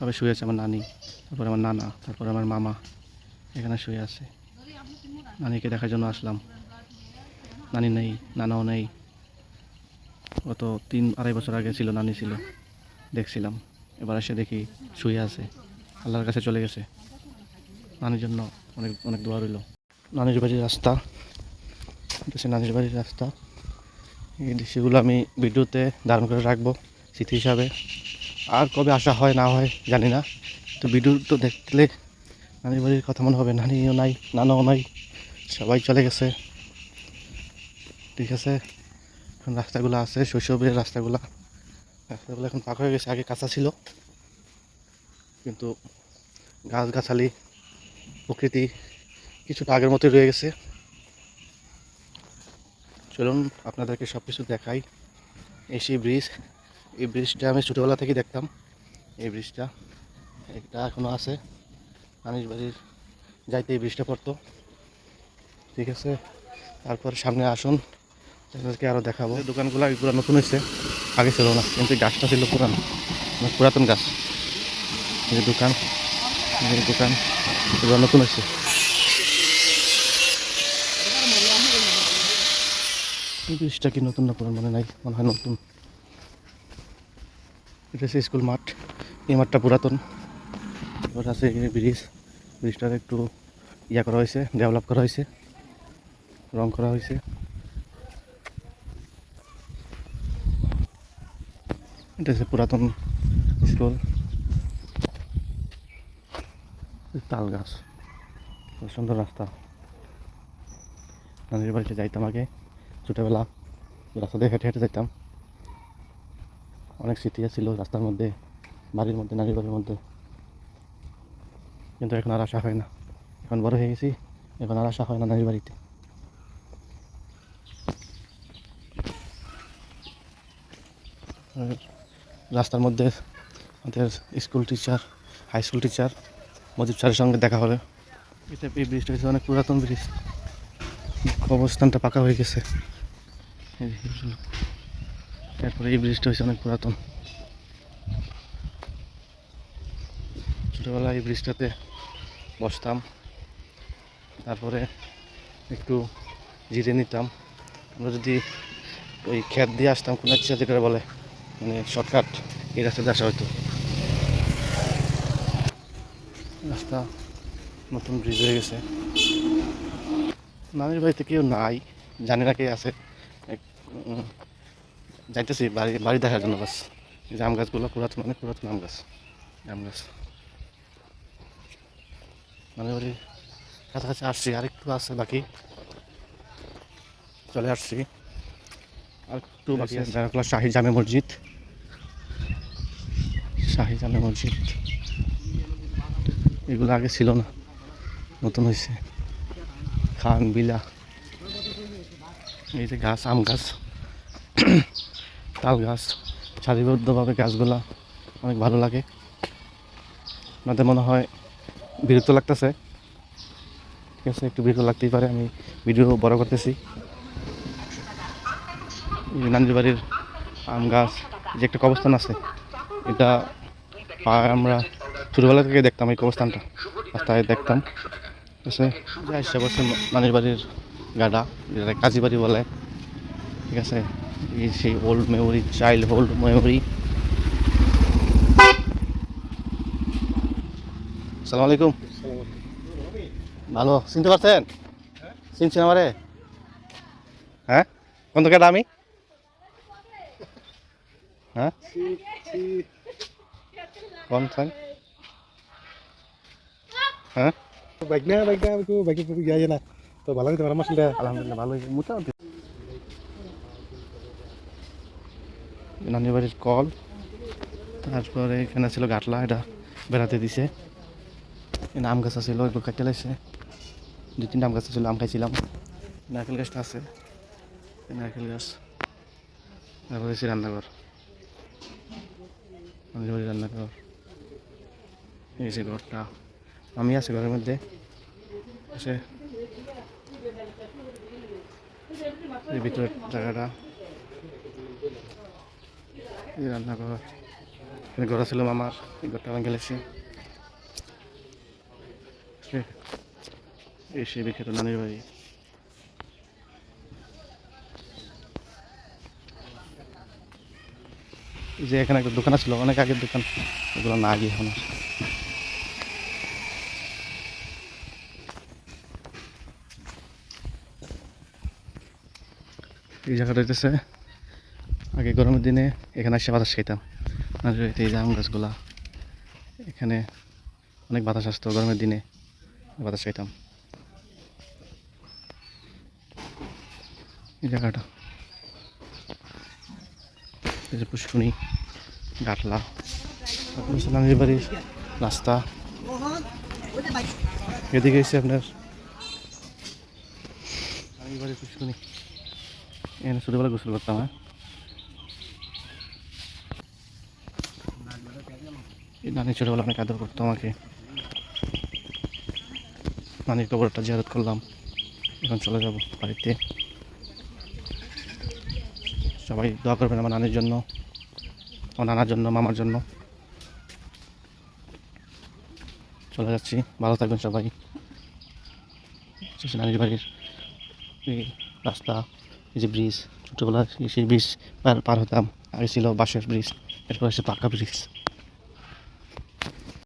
তবে শুয়ে আছে, আমার নানি, তারপর আমার নানা, তারপর আমার মামা, এখানে শুয়ে আছে। নানিকে দেখার জন্য আসলাম। নানি নেই, নানাও নেই। গত তিন, আড়াই বছর আগে ছিল, নানি ছিল। দেখছিলাম। এবার এসে দেখি শুয়ে আছে। আল্লাহর কাছে চলে গেছে। নানির জন্য অনেক অনেক দোয়া রইল। নানির বাড়ির রাস্তা। হচ্ছে নানির বাড়ির রাস্তা। এই দৃশ্যগুলো আমি ভিডিওতে ধারণ করে রাখব, স্মৃতি হিসাবে। আর কবে আসা হয়, না হয়, জানি না। তো ভিডিও তো দেখলে নানির বাড়ির কথা মনে হবে, নানিও নাই, নানাও নাই, সবাই চলে গেছে। ঠিক আছে, এখন রাস্তাগুলো আছে, শৈশবের রাস্তাগুলো। রাস্তাগুলো এখন পাক হয়ে গেছে, আগে কাঁচা ছিল। কিন্তু গাছগাছালি, প্রকৃতি কিছুটা আগের মতোই রয়ে গেছে। চলুন, আপনাদেরকে সব কিছু দেখাই এসি ব্রিজ এই ব্রিজটা আমি ছোটোবেলা থেকে দেখতাম। এই ব্রিজটা এটা এখনও আছে। নানির বাড়ির যাইতে এই ব্রিজটা পড়তো। ঠিক আছে? তারপর সামনে আসুন। আপনাদেরকে আরও দেখাবো। দোকানগুলো এগুলো নতুন হয়েছে। আগে ছিল না, কিন্তু গাছটা ছিল পুরানো। মানে পুরাতন গাছ। এই দোকান এই দোকান, এগুলো নতুন হয়েছে। ব্রিজটা কি নতুন না পুরান? মনে নাই, মনে হয় নতুন। এটা হচ্ছে স্কুল মাঠ। এই মাঠটা পুরাতন। এবার আছে ব্রিজ। ব্রিজটার একটু ইয়া করা হয়েছে, ডেভেলপ করা হয়েছে। রং করা হয়েছে। এটা হচ্ছে পুরাতন স্কুল। তাল গাছ। সুন্দর রাস্তা। নানির বাড়িতে যাইতাম আগে। ছোটোবেলা। রাস্তা দিয়ে হেঁটে হেঁটে যাইতাম। অনেক স্মৃতি ছিল রাস্তার মধ্যে, বাড়ির মধ্যে নানির বাড়ির মধ্যে। কিন্তু এখন আর আসা হয় না। এখন বড় হয়ে গেছি, এখন আর আসা হয় না নানির বাড়িতে। রাস্তার মধ্যে আমাদের school teacher, high school teacher, Mojib স্যারের সঙ্গে দেখা হলো। এটা এই ব্রিজটা হচ্ছে অনেক পুরাতন ব্রিজ। অবস্থানটা পাকা হয়ে গেছে। তারপরে এই ব্রিজটা হচ্ছে অনেক পুরাতন। ছোটোবেলায় এই ব্রিজটাতে বসতাম, তারপরে একটু জিরে নিতাম। আমরা যদি ওই ক্ষেত দিয়ে আসতাম, কোনো ইচ্ছা যেটা বলে মানে শর্টকাট, এই রাস্তা দিয়ে আসা হতো। রাস্তা নতুন ব্রিজ হয়ে গেছে। নানির বাড়িতে কেউ নাই, জানি না কে আছে। যাইতেছি, বাড়ি বাড়ি দেখার জন্য বাস। এই যে আম গাছগুলো, পুরাতন, অনেক পুরাতন আম গাছ। আম গাছ। মানে বাড়ির কাছাকাছি আসছি, আরেকটু আছে বাকি। চলে আসছি। আর একটু বাকি আছে। শাহি জামে মসজিদ। শাহি জামে মসজিদ। এগুলো আগে ছিল না, নতুন হয়েছে। খান, বিলা। এই যে গাছ, আম গাছ। তাল গাছ, সারিবদ্ধভাবে গাছগুলা অনেক ভালো লাগে। আপনাদের মনে হয় বিরক্ত লাগতেছে। ঠিক আছে, একটু বিরক্ত লাগতেই পারে, আমি ভিডিও বড় করতেছি। নান্দির বাড়ির আম গাছ যে একটা কবস্থান আছে, এটা আমরা ছোটোবেলা থেকে দেখতাম এই কবস্থানটা রাস্তায় দেখতাম। ঠিক আছে নানির বাড়ির গাডা যেটা কাজী বাড়ি বলে। ঠিক আছে এই সেই ওল্ড মেমোরি চাইল্ড মেমোরি সালাম আলাইকুম। ভালো চিনতে পারছেন? চিনছেন আমারে? হ্যাঁ? কোন থেকে আমি? হ্যাঁ? কোন স্যার হ্যাঁ? বাইক না বাইক না তো বাইকে যাই না। তো ভালো হইতে আলহামদুলিল্লাহ ভালো মোটামুটি। নানির বাড়ির কল। তারপরে এখানে ছিল গাটলা, এটা বেড়াতে দিছে। এখানে আম গাছ ছিল এগুলো কাটতে লাগছে। দুই তিনটা আম গাছ ছিল আম খাইছিলাম। নারকেল গাছটা আছে নারকেল গাছ। তারপরে হচ্ছে রান্নাঘর। নানির বাড়ির রান্নাঘর। এই যে ঘরটা। আমি আছি ঘরের মধ্যে। আছে ভিতরের জায়গাটা। এই রান্নাঘর। ঘর ছিল মামার, এই ঘরটা গেলেছি এই সে বিখ্যাত নানির বাড়ি। যে এখানে একটা দোকান ছিল অনেক আগের দোকান। এগুলো না গিয়ে এখন এই জায়গাটা হইতেছে আগে গরমের দিনে এখানে এসে বাতাস খাইতাম। আর এই যে আম গাছগুলা, এখানে অনেক বাতাস আসতো গরমের দিনে, বাতাস খাইতাম। এই জায়গাটা। এই যে পুষ্কুনি গাটলা। রাস্তা, এদিকে এসে আপনার নানির পুষ্কুনি এখানে ছোটোবেলা গোসল করতাম হ্যাঁ? নানি ছোটোবেলা অনেক আদর করতো আমাকে নানির কবরটা জিয়ারত করলাম। এখন চলে যাব বাড়িতে। সবাই দোয়া করবেন আমার নানির জন্য, আমার নানার জন্য, মামার জন্য। চলে যাচ্ছি, ভালো থাকবেন সবাই। নানির বাড়ির রাস্তা, এই যে ব্রিজ ছোটোবেলা সেই ব্রিজ পার হতাম, আগে ছিল বাঁশের ব্রিজ, এরপর আছে পাকা ব্রিজ।